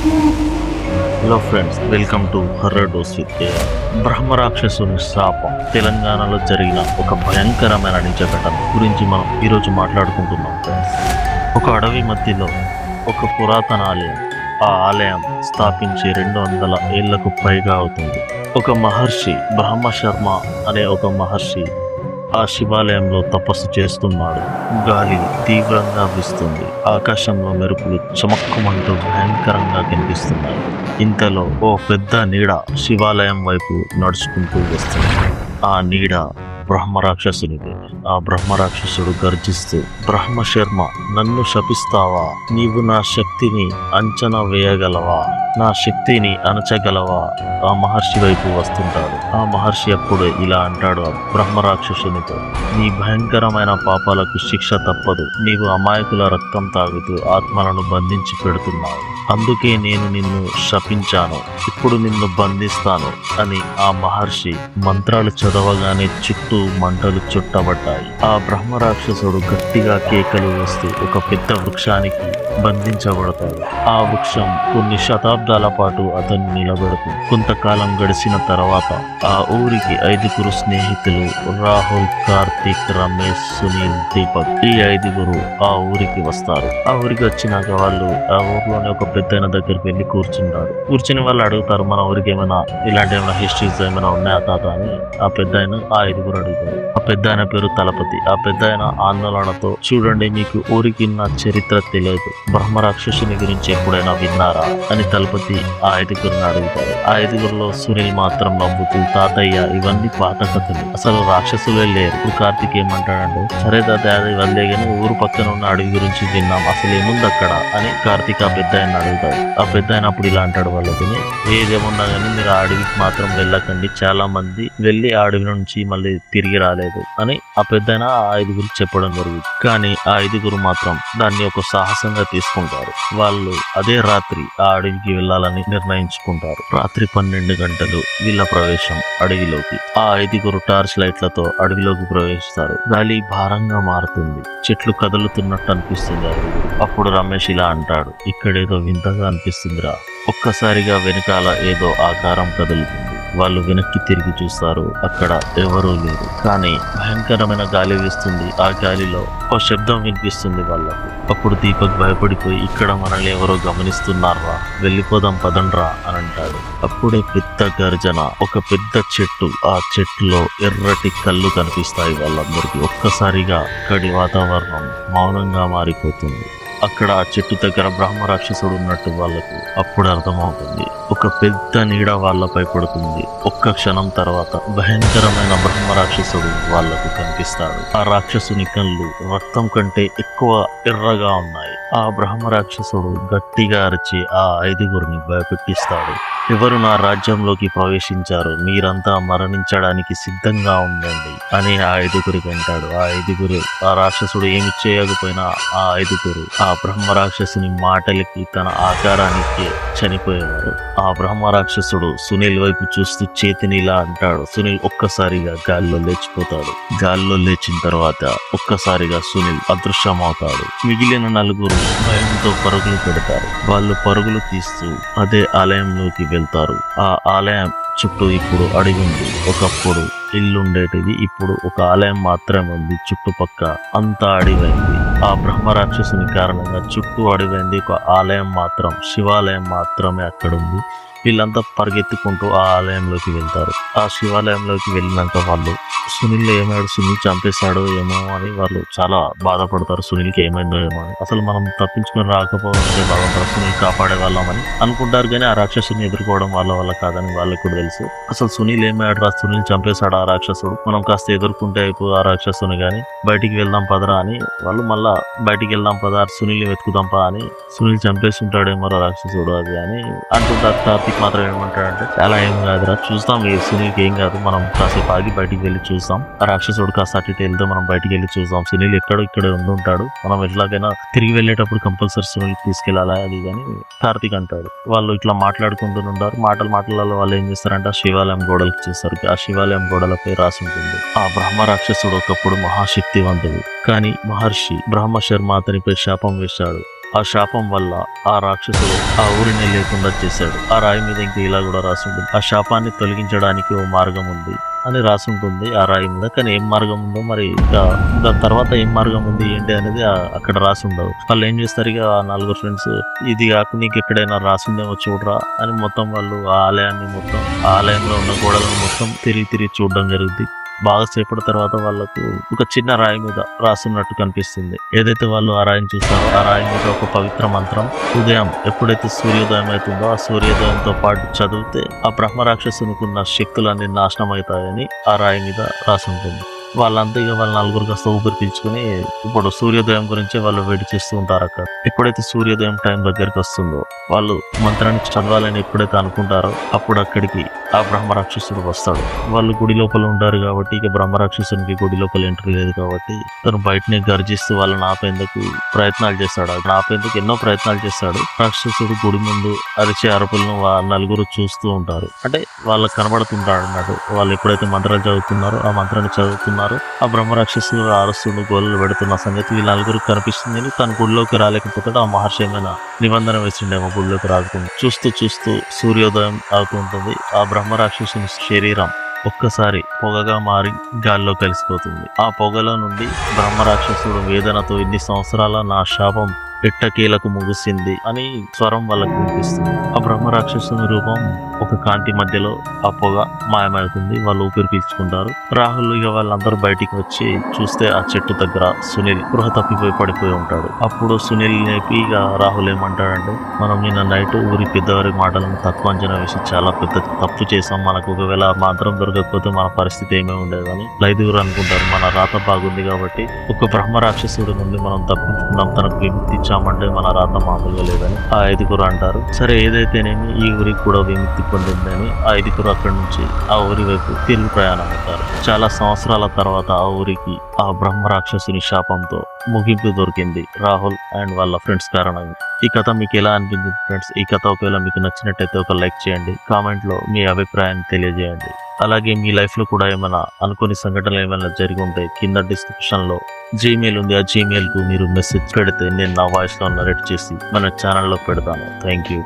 Hello friends welcome to horror dose with బ్రహ్మరాక్షసుని శాపం. తెలంగాణలో జరిగిన ఒక భయంకరమైన నిజ ఘటన గురించి మనం ఈరోజు మాట్లాడుకుంటున్నాం ఫ్రెండ్స్ ఒక అడవి మధ్యలో ఒక పురాతన ఆలయం ఆ ఆలయం స్థాపించి రెండు వందల ఏళ్ళకు పైగా అవుతుంది. ఒక మహర్షి బ్రహ్మ శర్మ అనే ఒక మహర్షి ఆ శివాలయంలో తపస్సు చేస్తున్నాడు. గాలి తీవ్రంగా వీస్తుంది. ఆకాశంలో మెరుపులు చమక్కుమంటూ భయంకరంగా కనిపిస్తున్నాయి. ఇంతలో ఓ పెద్ద నీడ శివాలయం వైపు నడుచుకుంటూ వస్తుంది. ఆ నీడ బ్రహ్మరాక్షసునిదే ఆ బ్రహ్మరాక్షసుడు గర్జిస్తూ బ్రహ్మశర్మ నన్ను శపిస్తావా? నీవు నా శక్తిని అంచనా వేయగలవా? నా శక్తిని అణచగలవా? ఆ మహర్షి వైపు వస్తుంటాడు. ఆ మహర్షి అప్పుడు ఇలా అంటాడు ఆ బ్రహ్మరాక్షసునితో నీ భయంకరమైన పాపాలకు శిక్ష తప్పదు. నీవు అమాయకుల రక్తం తాగుతూ ఆత్మలను బంధించి పెడుతున్నావు. అందుకే నేను నిన్ను శపించాను. ఇప్పుడు నిన్ను బంధిస్తాను అని ఆ మహర్షి మంత్రాలు చదవగానే చుట్టూ మంటలు చుట్టబడ్డాయి. ఆ బ్రహ్మరాక్షసుడు గట్టిగా కేకలు వేస్తూ ఒక పెద్ద వృక్షానికి బంధించబడతాడు. ఆ వృక్షం కొన్ని శతాబ్దాల పాటు అతన్ని నిలబెడుతుంది. కొంతకాలం గడిచిన తర్వాత ఆ ఊరికి ఐదుగురు స్నేహితులు రాహుల్ కార్తీక్ రమేష్ సునీల్ దీపక్ ఈ ఐదుగురు ఆ ఊరికి వస్తారు. ఆ ఊరికి వచ్చినాక వాళ్ళు ఆ ఊర్లోనే ఒక పెద్ద దగ్గరికి వెళ్ళి కూర్చుంటారు. కూర్చుని వాళ్ళు అడుగుతారు మన ఊరికి ఏమైనా ఇలాంటి ఏమైనా హిస్టరీస్ ఏమైనా ఉన్నాయా తాత? అని ఆ పెద్ద ఆ ఐదుగురు అంటారు ఆ పెద్ద ఆయన పేరు తలపతి. ఆ పెద్ద ఆయన ఆందోళనతో చూడండి మీకు ఊరికి నా చరిత్ర తెలియదు. బ్రహ్మ రాక్షసుని గురించి ఎప్పుడైనా విన్నారా? అని తలపతి ఆ ఐదుగురిని అడుగుతారు ఆ ఐదుగురిలో సునీల్ మాత్రం నవ్వుతూ తాతయ్య ఇవన్నీ పాత కథలు. అసలు రాక్షసులే లేరు. ఇప్పుడు కార్తిక్ ఏమంటాడంటే సరే తాతయ్య అది వల్లే కానీ ఊరు పక్కన ఉన్న అడవి గురించి విన్నాం. అసలు ఏముంది అక్కడ? అని కార్తిక్ ఆ పెద్ద ఆయన అడుగుతాడు. ఆ పెద్ద ఆయన అప్పుడు ఇలా అంటాడు వాళ్ళకి ఏదేమున్నా కానీ మీరు ఆ అడవికి మాత్రం వెళ్ళకండి. చాలా మంది వెళ్ళి ఆ అడవి నుంచి మళ్ళీ తిరిగి రాలేదు అని ఆ పెద్ద ఆ ఐదుగురు చెప్పడం జరుగుతుంది కానీ ఆ ఐదుగురు మాత్రం దాన్ని ఒక సాహసంగా తీసుకుంటారు. వాళ్ళు అదే రాత్రి ఆ అడవికి వెళ్ళాలని నిర్ణయించుకుంటారు. రాత్రి పన్నెండు గంటలు వీళ్ళ ప్రవేశం అడవిలోకి. ఆ ఐదుగురు టార్చ్ లైట్లతో అడవిలోకి ప్రవేశిస్తారు. గాలి భారంగా మారుతుంది. చెట్లు కదులుతున్నట్టు అనిపిస్తుంది అడవి అప్పుడు రమేష్ ఇలా అంటాడు. ఇక్కడేదో వింతగా అనిపిస్తుందిరా. ఒక్కసారిగా వెనకాల ఏదో ఆకారం కదులుతుంది. వాళ్ళు వెనక్కి తిరిగి చూస్తారు. అక్కడ ఎవరూ లేరు. కానీ భయంకరమైన గాలి వీస్తుంది. ఆ గాలిలో ఒక శబ్దం వినిపిస్తుంది వాళ్ళకు. అప్పుడు దీపక్ భయపడిపోయి ఇక్కడ మనల్ని ఎవరో గమనిస్తున్నారా? వెళ్ళిపోదాం పదండ్రా అని అంటాడు. అప్పుడే పెద్ద గర్జన ఒక పెద్ద చెట్టు. ఆ చెట్టులో ఎర్రటి కళ్ళు కనిపిస్తాయి వాళ్ళందరికీ. ఒక్కసారిగా అక్కడి వాతావరణం మౌనంగా మారిపోతుంది. అక్కడ ఆ చెట్టు దగ్గర బ్రహ్మ రాక్షసుడు ఉన్నట్టు వాళ్ళకు అప్పుడు అర్థమవుతుంది. ఒక పెద్ద నీడ వాళ్ళపై పడుతుంది. ఒక్క క్షణం తర్వాత భయంకరమైన బ్రహ్మ రాక్షసుడు వాళ్ళకు కనిపిస్తాడు. ఆ రాక్షసుని కళ్ళు రక్తం కంటే ఎక్కువ ఎర్రగా ఉన్నాయి. ఆ బ్రహ్మ రాక్షసుడు గట్టిగా అరిచి ఆ ఐదుగురిని భయపెట్టిస్తాడు. ఎవరు నా రాజ్యంలోకి ప్రవేశించారు? మీరంతా మరణించడానికి సిద్ధంగా ఉండండి అని ఆ ఐదుగురికి అంటాడు ఆ ఐదుగురు ఆ రాక్షసుడు ఏమి చేయకపోయినా ఆ ఐదుగురు ఆ బ్రహ్మ రాక్షసుని మాటలకి తన ఆకారానికి చనిపోయేవారు. ఆ బ్రహ్మ రాక్షసుడు సునీల్ వైపు చూస్తూ చేతిని ఇలా అంటాడు. సునీల్ ఒక్కసారిగా గాల్లో లేచిపోతాడు. గాల్లో లేచిన తర్వాత ఒక్కసారిగా సునీల్ అదృశ్యమవుతాడు. మిగిలిన నలుగురు భయంతో పరుగులు పెడతారు. వాళ్ళు పరుగులు తీస్తూ అదే ఆలయంలోకి వెళ్తారు. ఆ ఆలయం చుట్టూ ఇప్పుడు అడిగి ఉంది. ఒకప్పుడు ఇల్లుండేటిది. ఇప్పుడు ఒక ఆలయం మాత్రమే ఉంది. చుట్టుపక్క అంతా అడివైంది ఆ బ్రహ్మరాక్షసుని కారణంగా చుట్టూ అడివైంది ఒక ఆలయం మాత్రం శివాలయం మాత్రమే అక్కడ ఉంది వీళ్ళంతా పరిగెత్తుకుంటూ ఆ ఆలయంలోకి వెళ్తారు. ఆ శివాలయంలోకి వెళ్ళినాక వాళ్ళు సునీల్ ఏమాడు సునీల్ చంపేశాడో ఏమో అని వాళ్ళు చాలా బాధపడతారు. సునీల్కి ఏమైందో ఏమో అని. అసలు మనం తప్పించుకొని రాకపోతే బాగుంటారు సునీల్ కాపాడే వాళ్ళమని అనుకుంటారు కానీ ఆ రాక్షసుని ఎదుర్కోవడం వాళ్ళ వల్ల కాదని వాళ్ళకి కూడా తెలుసు. అసలు సునీల్ ఏమాడు రా? సునీల్ చంపేశాడు ఆ రాక్షసుడు. మనం కాస్త ఎదుర్కొంటే అయిపో ఆ రాక్షసుని కానీ బయటికి వెళ్దాం పదరా అని వాళ్ళు మళ్ళా బయటికి వెళ్దాం పదా సునీల్ వెతుకుదాం పా అని సునీల్ చంపేసి ఉంటాడేమో రాక్షసుడు అది అని అంటుంటారు. కార్తీక్ మాత్రం ఏమంటాడంటే చాలా ఏం కాదురా చూస్తాం సునీల్కి ఏం కాదు. మనం కాసేపు ఆగి బయటికి వెళ్ళి చూస్తాం చూసాం రాక్షసుడు కాస్త అటు ఇటు వెళ్తే మనం బయటికి వెళ్ళి చూస్తాం సునీల్ ఎక్కడో ఇక్కడ ఉండి ఉంటాడు. మనం ఎట్లాగైనా తిరిగి వెళ్ళేటప్పుడు కంపల్సరీ సునీల్ తీసుకెళ్ళాలా? అది కానీ కార్తీక్ అంటాడు. వాళ్ళు ఇట్లా మాట్లాడుకుంటుంటారు మాటలు మాటలలో వాళ్ళు ఏం చేస్తారంటే ఆ శివాలయం గోడలకు చేస్తారు ఆ శివాలయం గోడలపై రాసి ఉంటుంది ఆ బ్రహ్మ రాక్షసుడు ఒకప్పుడు మహాశక్తివంతుడు. కానీ మహర్షి బ్రహ్మ శర్మ అతనిపై శాపం వేశాడు. ఆ శాపం వల్ల ఆ రాక్షసుడు ఆ ఊరిని లేకుండా చేశాడు. ఆ రాయి మీద ఇంకా ఇలా కూడా రాసి ఉంటుంది ఆ శాపాన్ని తొలగించడానికి ఓ మార్గం ఉంది. అని రాసి ఉంటుంది ఆ రాయి మీద. కానీ ఏం మార్గం ఉందో మరి ఇంకా దాని తర్వాత ఏం మార్గం ఉంది ఏంటి అనేది అక్కడ రాసి ఉండదు వాళ్ళు ఏం చేస్తారు ఇక ఆ నలుగురు ఫ్రెండ్స్ ఇది కాక నీకు ఎక్కడైనా రాసిందేమో చూడరా అని మొత్తం వాళ్ళు ఆ ఆలయాన్ని మొత్తం ఆ ఆలయంలో ఉన్న గోడలను మొత్తం తిరిగి తిరిగి చూడడం జరుగుతుంది బాగా సేపటి తర్వాత వాళ్ళకు ఒక చిన్న రాయి మీద రాసున్నట్టు కనిపిస్తుంది. ఏదైతే వాళ్ళు ఆ రాయిని చూస్తారో ఆ రాయి మీద ఒక పవిత్ర మంత్రం ఉదయం ఎప్పుడైతే సూర్యోదయం అవుతుందో ఆ సూర్యోదయంతో పాటు చదివితే ఆ బ్రహ్మ రాక్షసునికున్న శక్తులన్నీ నాశనం అవుతాయని ఆ రాయి మీద రాసి ఉంటుంది. వాళ్ళంతా ఇక వాళ్ళ నలుగురు కాస్త ఊపిరి పీల్చుకుని ఇప్పుడు సూర్యోదయం గురించి వాళ్ళు వెయిట్ చేస్తూ ఉంటారు అక్కడ. ఎప్పుడైతే సూర్యోదయం టైం దగ్గరికి వస్తుందో వాళ్ళు మంత్రాన్ని చదవాలని ఎప్పుడైతే అనుకుంటారో అప్పుడు అక్కడికి ఆ బ్రహ్మరాక్షసుడు వస్తాడు. వాళ్ళు గుడి లోపల ఉంటారు కాబట్టి ఇక బ్రహ్మరాక్షసునికి గుడి లోపల ఎంట్రీ లేదు కాబట్టి తను బయటనే గర్జిస్తూ వాళ్ళని ఆపేందుకు ప్రయత్నాలు చేస్తాడు. అక్కడ ఆపేందుకు ఎన్నో ప్రయత్నాలు చేస్తాడు. రాక్షసుడు గుడి ముందు అరిచే అరుపులను నలుగురు చూస్తూ ఉంటారు. అంటే వాళ్ళకి కనబడుతుంటాడు అన్నట్టు. వాళ్ళు ఎప్పుడైతే మంత్రాలు చదువుతున్నారో ఆ మంత్రాన్ని చదువుతున్నారో ఆ బ్రహ్మరాక్షసులు రాక్షసుడు గోళ్ళు పెడుతున్న సంగతి వీళ్ళ నలుగురు కనిపిస్తుంది తన గుడిలోకి రాలేకపోతే ఆ మహర్షి ఏమైనా నిబంధన వేసిండేమో గుడిలోకి రాకుండా చూస్తూ చూస్తూ సూర్యోదయం అవుతుంటుంది ఆ బ్రహ్మరాక్షసుని శరీరం ఒక్కసారి పొగగా మారి గాల్లో కలిసిపోతుంది. ఆ పొగలో నుండి బ్రహ్మరాక్షసుడు వేదనతో ఇన్ని సంవత్సరాల నా శాపం ఎట్టకేలకు ముగిసింది అని స్వరం వాళ్ళకు వినిపిస్తుంది. ఆ బ్రహ్మ రాక్షసుని రూపం ఒక కాంతి మధ్యలో ఆ పొగ మాయమవుతుంది. వాళ్ళు ఊపిరి పీల్చుకుంటారు. రాహుల్ ఇక వాళ్ళందరూ బయటికి వచ్చి చూస్తే ఆ చెట్టు దగ్గర సునీల్ గృహ తప్పిపోయి పడిపోయి ఉంటాడు. అప్పుడు సునీల్ నేపి ఇక రాహుల్ ఏమంటాడంటే మనం నిన్న నైట్ ఊరి పెద్దవారి మాటలను తక్కువ అంచనా వేసి చాలా పెద్ద తప్పు చేసాం మనకు ఒకవేళ మాత్రం దొరకకపోతే మన పరిస్థితి ఏమీ ఉండేదని లైదుగురు అనుకుంటారు. మన రాత బాగుంది కాబట్టి ఒక బ్రహ్మ రాక్షసుడి నుండి మనం తప్పించుకున్నాం. తనకు విముక్తి వచ్చామంటే మన రాత మామూలుగా లేదని ఆ ఐదుగురు అంటారు. సరే ఏదైతేనేమి ఈ ఊరికి కూడా విముక్తి పొందిందని ఆ ఐదుగురు అక్కడి నుంచి ఆ ఊరి వైపు తిరుగు ప్రయాణం అవుతారు. చాలా సంవత్సరాల తర్వాత ఆ ఊరికి ఆ బ్రహ్మ రాక్షసుని శాపంతో ముగింపు దొరికింది రాహుల్ అండ్ వాళ్ళ ఫ్రెండ్స్ కారణంగా ఈ కథ మీకు ఎలా అనిపించింది ఫ్రెండ్స్? ఈ కథ ఒకవేళ మీకు నచ్చినట్టయితే ఒక లైక్ చేయండి. కామెంట్లో మీ అభిప్రాయాన్ని తెలియజేయండి. అలాగే మీ లైఫ్లో కూడా ఏమైనా అనుకోని సంఘటనలు ఏమైనా జరిగి ఉంటే కింద డిస్క్రిప్షన్లో జీమెయిల్ ఉంది. ఆ జీమెయిల్కు మీరు మెసేజ్ పెడితే నేను నా వాయిస్లో నరేట్ చేసి మన ఛానల్లో పెడతాను. Thank you